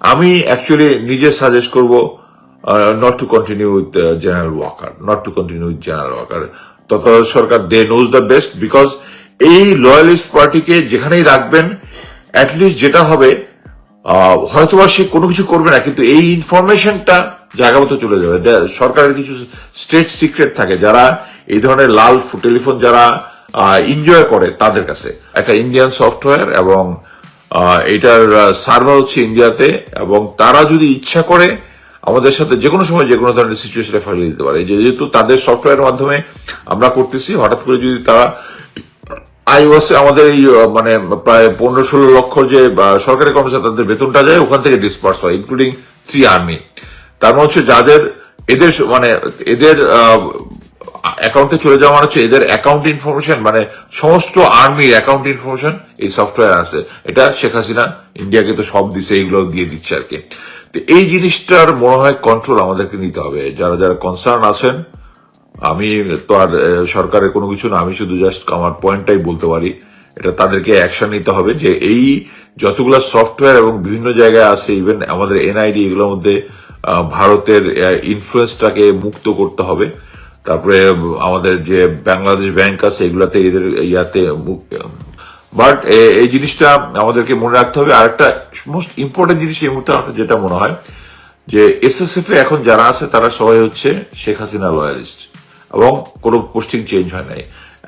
আমি অ্যাকচুয়ালি নিজে সাজেস্ট করব not to continue with general Waker not to continue with general Waker তত্ত্বাবধায়ক সরকার they knows the best because এই loyalist পার্টিকে যেখানেই রাখবেন অ্যাটলিস্ট যেটা হবে আহ, হয়তোবা সে কোনো কিছু করবে না কিন্তু এই ইনফরমেশনটা জায়গা মতো চলে যাবে। সরকারের কিছু স্টেট সিক্রেট থাকে যারা এই ধরনের লাল টেলিফোন যারা এনজয় করে তাদের কাছে। একটা ইন্ডিয়ান সফটওয়্যার এবং এটার সার্ভার হচ্ছে ইন্ডিয়াতে, এবং তারা যদি ইচ্ছা করে আমাদের সাথে যে কোনো সময় যে কোনো ধরনের সিচুয়েশনে ফেলে দিতে পারে। যেহেতু তাদের সফটওয়্যারের মাধ্যমে আমরা করতেছি, হঠাৎ করে যদি তারা আইওএসে আমাদের এই মানে প্রায় পনেরো ষোলো লক্ষ যে সরকারি কর্মচারী তাদের বেতনটা যায়, ওখান থেকে ডিসপার্স হয় ইনক্লুডিং থ্রি আর্মি তার মানে হচ্ছে যাদের, এদের মানে এদের অ্যাকাউন্টে চলে যাওয়া মানে হচ্ছে এদের অ্যাকাউন্ট ইনফরমেশন মানে সমস্ত আর্মির অ্যাকাউন্ট ইনফরমেশন এই সফটওয়্যার আছে। এটা শেখ হাসিনা ইন্ডিয়াকে তো সব দিছে এইগুলো দিয়ে দিচ্ছে আর কি তো এই জিনিসটার মনে হয় কন্ট্রোল আমাদেরকে নিতে হবে। যারা যারা কনসার্ন আছেন, আমি তো আর সরকারের কোনো কিছু না, আমি শুধু জাস্ট আমার পয়েন্টটাই বলতে পারি। এটা তাদেরকে অ্যাকশন নিতে হবে যে এই যতগুলো সফটওয়্যার এবং বিভিন্ন জায়গায় আছে ইভেন আমাদের এনআইডি এগুলোর মধ্যে ভারতের ইনফ্লুয়েন্সটাকে মুক্ত করতে হবে। তারপরে, আমাদের যে বাংলাদেশ ব্যাংক আছে, এগুলাতে এদের ইয়াতে বাট এই জিনিসটা আমাদেরকে মনে রাখতে হবে। আর একটা মোস্ট ইম্পর্টেন্ট জিনিস এই মুহূর্তে যেটা মনে হয়, যে এস এসএসএফ এ এখন যারা আছে, তারা সবাই হচ্ছে শেখ হাসিনা লয়ালিস্ট এবং কোনো পোস্টিং চেঞ্জ হয় নাই।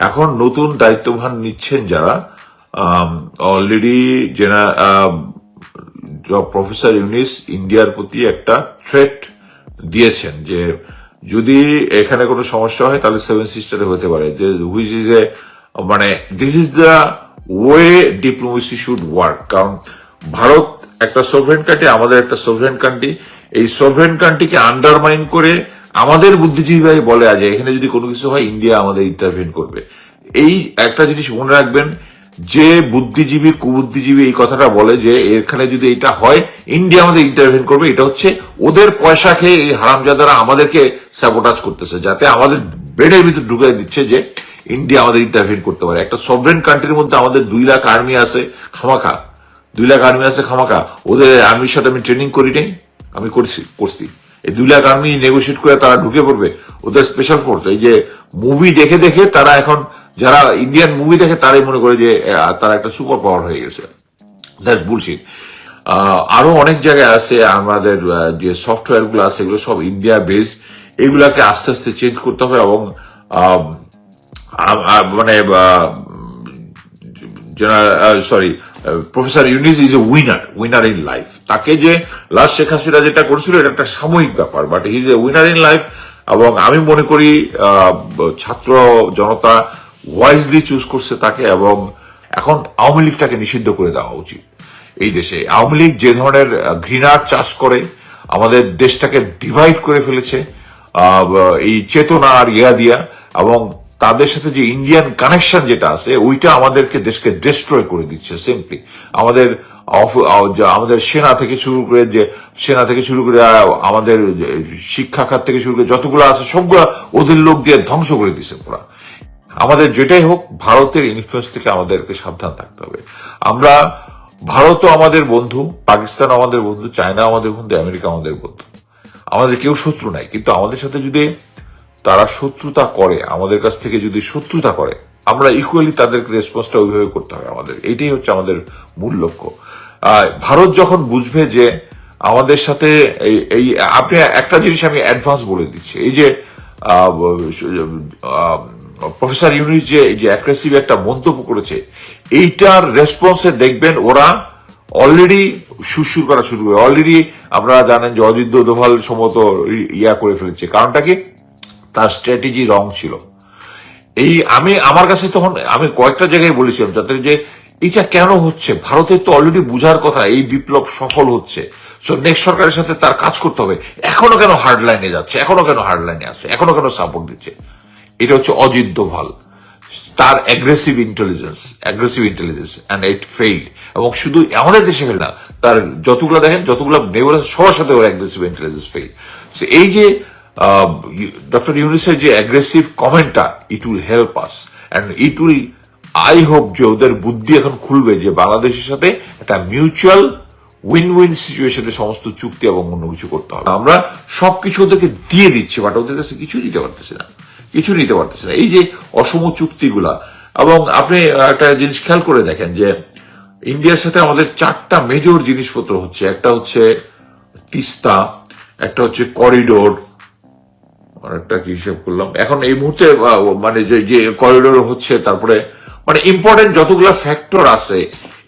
এখন নতুন দায়িত্বভার নিচ্ছেন যারা অলরেডি প্রফেসর ইউনিস ইন্ডিয়ার প্রতি একটা থ্রেট দিয়েছেন যে যদি এখানে কোনো সমস্যা হয়, তাহলে সেভেন সিস্টারে হতে পারে। হুইচ ইজ এ মানে this is the way diplomacy should work কারণ ভারত একটা সোভরেন কান্ট্রি আমাদের একটা সোভরেন কান্ট্রি এই সোভরেন কান্ট্রিকে আন্ডারমাইন করে আমাদের বুদ্ধিজীবী বলে আজ এখানে যদি কোনো কিছু হয় ইন্ডিয়া আমাদের ইন্টারভেন করবে। এই একটা জিনিস মনে রাখবেন যে বুদ্ধিজীবী কুবুদ্ধিজীবী এই কথাটা বলে যে, এখানে যদি এটা হয় ইন্ডিয়া আমাদের ইন্টারভেন করবে। এটা হচ্ছে ওদের পয়সা খেয়ে এই হারামজাদারা আমাদেরকে স্যাবোটাজ করতেছে, যাতে আমাদের ব্রেনের ভিতর ঢুকে দিচ্ছে যে ইন্ডিয়া আমাদের ইন্টারভেন করতে পারে। একটা সভরেন কান্ট্রির মধ্যে আমাদের দুই লাখ আর্মি আছে, খামাখা। দুই লাখ আর্মি আছে, খামাখা। ওদের আর্মির সাথে আমি ট্রেনিং করি নাই, আমি করছি করছি। এই দুই লাখ আর্মি নেগোসিয়েট করে তারা ঢুকে পড়বে, ওদের স্পেশাল ফোর্স এই যে মুভি দেখে দেখে তারা এখন, যারা ইন্ডিয়ান মুভি দেখে তারাই মনে করে যে তারা একটা সুপার পাওয়ার হয়ে গেছে। দ্যাটস বুলশিট আরও অনেক জায়গায় আছে আমাদের যে সফটওয়্যারগুলো আছে, এগুলো সব ইন্ডিয়া বেস এগুলাকে আস্তে আস্তে চেঞ্জ করতে হবে এবং মানে sorry professor Yunus is a winner winner in life তাকে যে লাস্ট শেখ হাসিনা যেটা করেছিল, এটা একটা সাময়িক ব্যাপার but is a winner in life এবং আমি মনে করি ছাত্র জনতা ওয়াইজলি চুজ করছে তাকে এবং এখন আওয়ামী লীগটাকে নিষিদ্ধ করে দেওয়া উচিত। এই দেশে আওয়ামী লীগ যে ধরনের ঘৃণার চাষ করে, আমাদের দেশটাকে ডিভাইড করে ফেলেছে এই চেতনা আর ইয়া দিয়া, এবং তাদের সাথে যে ইন্ডিয়ান কানেকশন যেটা আছে, ওইটা আমাদেরকে দেশকে ডিস্ট্রয় করে দিচ্ছে সিম্পলি আমাদের আমাদের সেনা থেকে শুরু করে যে সেনা থেকে শুরু করে আমাদের শিক্ষা খাত থেকে শুরু করে যতগুলো আছে, সবগুলা ওদের লোক দিয়ে ধ্বংস করে দিছে পুরা। আমাদের যেটাই হোক, ভারতের ইনফ্লুয়েন্স থেকে আমাদেরকে সাবধান থাকতে হবে। আমরা, ভারতও আমাদের বন্ধু পাকিস্তান আমাদের বন্ধু চায়না আমাদের বন্ধু আমেরিকা আমাদের বন্ধু। আমাদের কেউ শত্রু নাই। কিন্তু আমাদের সাথে যদি তারা শত্রুতা করে, আমাদের কাছ থেকে যদি শত্রুতা করে আমরা ইকুয়ালি তাদেরকে রেসপন্সটা ওইভাবে করতে হবে আমাদের। এইটাই হচ্ছে আমাদের মূল লক্ষ্য। ভারত যখন বুঝবে যে আমাদের সাথে এই আপনি একটা জিনিস আমি অ্যাডভান্স বলে দিচ্ছি। এই যে প্রফেসর ইউনিস যে যে অ্যাগ্রেসিভ একটা মন্তব্য করেছে, এইটার রেসপন্সে দেখবেন ওরা অলরেডি সুরসুর করা শুরু করে। অলরেডি আপনারা জানেন যে অজিত দোভাল সম্ভবত ইয়া করে ফেলেছে। কারণটা কি? তার স্ট্র্যাটেজি রং ছিল। এই আমি, আমার কাছে তখন, আমি কয়েকটা জায়গায় বলেছিলাম যাতে যে এটা কেন হচ্ছে? ভারতের তো অলরেডি বুঝার কথা এই বিপ্লব সফল হচ্ছে। সো নেক্সট সরকারের সাথে তার কাজ করতে হবে। এখনও কেন হার্ড লাইনে যাচ্ছে? এখনও কেন হার্ড লাইনে আছে? এখনও কেন সাপোর্ট দিচ্ছে? এটা হচ্ছে অজিত দোভাল। তার aggressive intelligence aggressive intelligence and it failed এবং শুধু আমাদের দেশে ফেল না, তার যতগুলো দেখেন, যতগুলো নেবার সবার সাথে ওর অ্যাগ্রেসিভ ইন্টেলিজেন্স ফেইল এই যে ডক্টর ইউনিসের যে অ্যাগ্রেসিভ কমেন্টটা it will help us and it will I hope যে ওদের বুদ্ধি এখন খুলবে যে বাংলাদেশের সাথে একটা মিউচুয়াল উইন উইন সিচুয়েশনে সমস্ত চুক্তি এবং অন্য কিছু করতে হবে। আমরা সবকিছু ওদেরকে দিয়ে দিচ্ছি বাট ওদের কাছে কিছু দিতে পারতেছি না। কিছু নিতে পারতেছি না। এই যে অসম চুক্তিগুলা, এবং আপনি একটা জিনিস খেয়াল করে দেখেন যে ইন্ডিয়ার সাথে আমাদের চারটা মেজর জিনিসপত্র হচ্ছে, একটা হচ্ছে তিস্তা, একটা হচ্ছে করিডোর একটা কি হিসেব করলাম। এখন এই মুহূর্তে মানে যে করিডোর হচ্ছে, তারপরে মানে ইম্পর্টেন্ট যতগুলা ফ্যাক্টর আছে,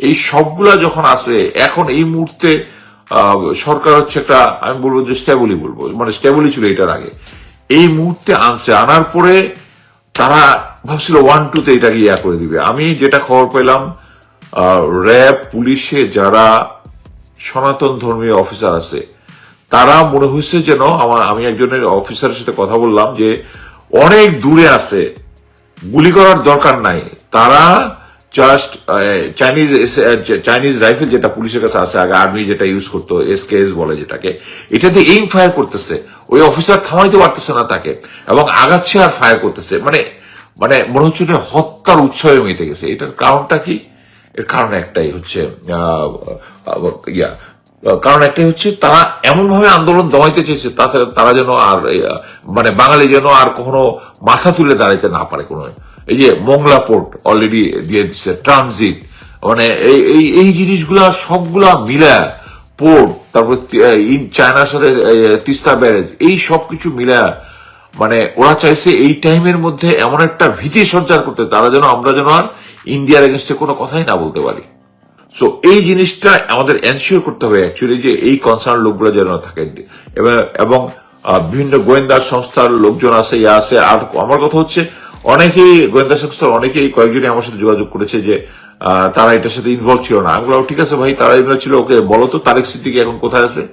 এই সবগুলা যখন আছে, এখন এই মুহূর্তে সরকার হচ্ছে একটা, আমি বলব যে স্টেবলই বলব মানে স্টেবলই ছিল এটার আগে। এই মুহূর্তে আনছে, আনার পরে তারা ভাবছিল ওয়ান টুতে এটাকে ইয়া করে দিবে। আমি যেটা খবর পেলাম র্যাব, পুলিশে যারা সনাতন ধর্মীয় অফিসার আছে তারা মনে হয়েছে যেন আমার, আমি একজনের অফিসারের সাথে কথা বললাম যে অনেক দূরে আছে, গুলি করার দরকার নাই। তারা জাস্ট চাইনিজ চাইনিজ রাইফেল যেটা পুলিশের কাছে আছে, আগে আর্মি যেটা ইউজ করতো এসকেএস বলে যেটাকে এটাতে এইম ফায়ার করতেছে। ওই অফিসার থামাইতে পারতেছে না তাকে, এবং আগাচ্ছে আর ফায়ার করতেছে। মানে মানে মনে হচ্ছে হত্যার উৎসবে মেতে গেছে। এটার কারণটা কি? এর কারণ একটাই হচ্ছে ইয়া কারণ একটাই হচ্ছে তারা এমনভাবে আন্দোলন দমাইতে চেয়েছে তাছাড়া তারা যেন আর মানে বাঙালি যেন আর কখনো মাথা তুলে দাঁড়াইতে না পারে কোনো। এই যে মোংলা পোর্ট অলরেডি দিয়ে দিচ্ছে ট্রানজিট মানে এই এই জিনিসগুলা সবগুলা মিলা পোর্ট, তারপর চায়নার সাথে তিস্তা ব্যারেজ, এই সবকিছু মিলা মানে ওরা চাইছে এই টাইমের মধ্যে এমন একটা ভীতি সঞ্চার করতে, তারা যেন, আমরা যেন আর ইন্ডিয়ার এগেনস্টে কোনো কথাই না বলতে পারি। সো এই জিনিসটা আমাদের এনশিওর করতে হবে অ্যাকচুয়ালি যে এই কনসার্ন লোকগুলো যেন থাকে। এবং- বিভিন্ন গোয়েন্দা সংস্থার লোকজন আছে, ইয়া আছে, আর আমার কথা হচ্ছে, অনেকেই, গোয়েন্দা সংস্থার অনেকেই কয়েকজনই আমার সাথে যোগাযোগ করেছে যে তারা এটার সাথে ইনভলভ ছিল না। আমি ঠিক আছে ভাই, তারা ইনভলভ ছিল, ওকে বলো তো, তারেক সিদ্দিকি এখন কোথায় আছে?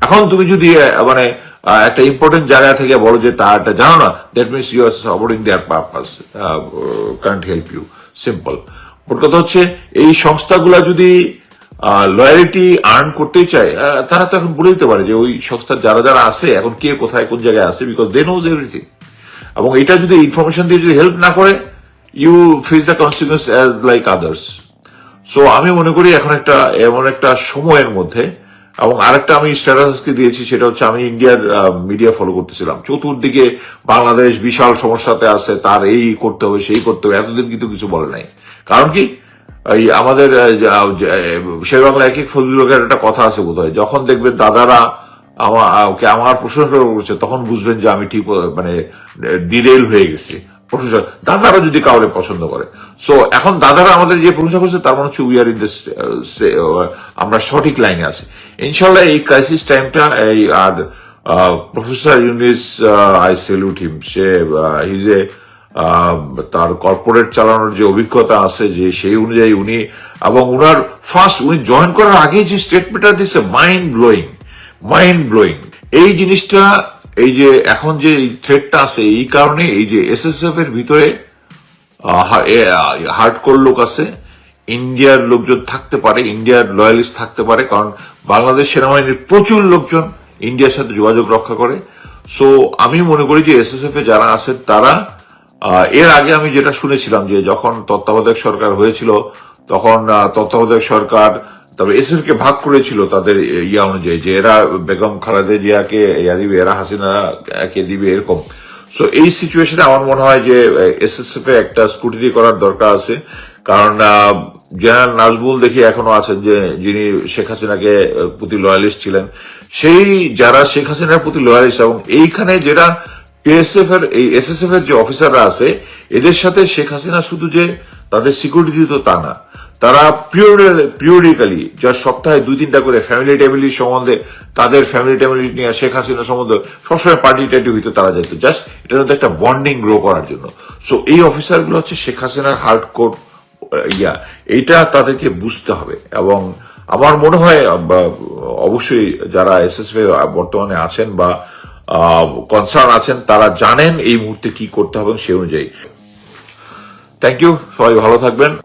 এখন তুমি যদি মানে একটা ইম্পর্টেন্ট জায়গা থেকে বলো যে তারটা জানো না that means you are supporting their purpose can't help you simple ওর কথা হচ্ছে, এই সংস্থাগুলা যদি লয়ালিটি আর্ন করতেই চায় তারা তো এখন বলে দিতে পারে যে ওই সংস্থার যারা যারা আছে, এখন কে কোথায় কোন জায়গায় আছে বিকজ দে নোজ এভরিথিং এবং এটা যদি ইনফরমেশন দিয়ে যদি হেল্প না করে you face the consequence as like others so আমি মনে করি এখন একটা, এমন একটা সময়ের মধ্যে, এবং আরেকটা আমি স্ট্যাটাসকে দিয়েছি, সেটা হচ্ছে আমি ইন্ডিয়ার মিডিয়া ফলো করতেছিলাম। চতুর্দিকে বাংলাদেশ বিশাল সমস্যাতে আছে, তার এই করতে হবে, সেই করতে হবে, এতদিন কিন্তু কিছু বলে নাই। কারণ কি? এই আমাদের সে বাংলা এক এক ফজলুলের একটা কথা আছে বোধ যখন দেখবেন দাদারা আমার ওকে আমার প্রশংসা করছে তখন বুঝবেন যে আমি ঠিক মানে ডিরেল হয়ে গেছি। প্রশংসা দাদারা যদি কাউরে পছন্দ করে। সো এখন দাদারা আমাদের যে প্রশংসা করছে, তার মানে হচ্ছে উই আর ইন আমরা সঠিক লাইনে আছি। ইনশাল্লাহ এই ক্রাইসিস টাইমটা এই আর professor Yunus I salute him say his এ তার কর্পোরেট চালানোর যে অভিজ্ঞতা আছে যে সেই অনুযায়ী উনি এবং উনার ফার্স্ট উনি জয়েন করার আগে যে স্টেটমেন্টটা দিচ্ছে মাইন্ড ব্লোয়িং মাইন্ড ব্লোয়িং এই জিনিসটা, এই যে এখন যে থ্রেটটা আছে, এই কারণে এই যে এসএসএফ এর ভিতরে হার্ডকোর লোক আছে। ইন্ডিয়ার লোকজন থাকতে পারে, ইন্ডিয়ার লয়ালিস্ট থাকতে পারে, কারণ বাংলাদেশ সেনাবাহিনীর প্রচুর লোকজন ইন্ডিয়ার সাথে যোগাযোগ রক্ষা করে। সো আমি মনে করি যে এসএসএফ এ যারা আছেন, তারা এর আগে আমি যেটা শুনেছিলাম যে যখন তত্ত্বাবধায়ক সরকার হয়েছিল, তখন তত্ত্বাবধায়ক সরকার তবে এসএফ কে ভাগ করেছিল তাদের ইয়া অনুযায়ী যে এরা বেগম খালেদা জিয়াকে ইয়া দিবে, এরা হাসিনা কে দিবে এরকম। সো এই সিচুয়েশনে আমার মনে হয় যে এসএসএফ এ একটা স্কুটিনি করার দরকার আছে। কারণ জেনারেল নাজবুল দেখি এখনও আছেন যে, যিনি শেখ হাসিনাকে প্রতি লয়ালিস্ট ছিলেন। সেই যারা শেখ হাসিনার প্রতি লয়ালিস্ট এবং এইখানে যেটা পিএসএফ এর এই এসএসএফ এর যে অফিসাররা আছে, এদের সাথে শেখ হাসিনা শুধু যে তাদের সিকিউরিটি দিত তা না, তারা পিরিয়ডিক্যালি যার সপ্তাহে দুই তিনটা করে ফ্যামিলি ট্যামিলি সম্বন্ধে তাদের ফ্যামিলি ট্যামিলি নিয়ে শেখ হাসিনা সম্বন্ধে সবসময় পার্টি টার্টি হইতে, তারা যেত। জাস্ট এটার মধ্যে একটা বন্ডিং গ্রো করার জন্য। সো এই অফিসারগুলো হচ্ছে শেখ হাসিনার হার্ড কোর ইয়া। এইটা তাদেরকে বুঝতে হবে। এবং আমার মনে হয় অবশ্যই যারা এসএসএফ বর্তমানে আছেন বা কনসার্ন আছেন, তারা জানেন এই মুহূর্তে কি করতে হবে সে অনুযায়ী। থ্যাংক ইউ সবাই ভালো থাকবেন।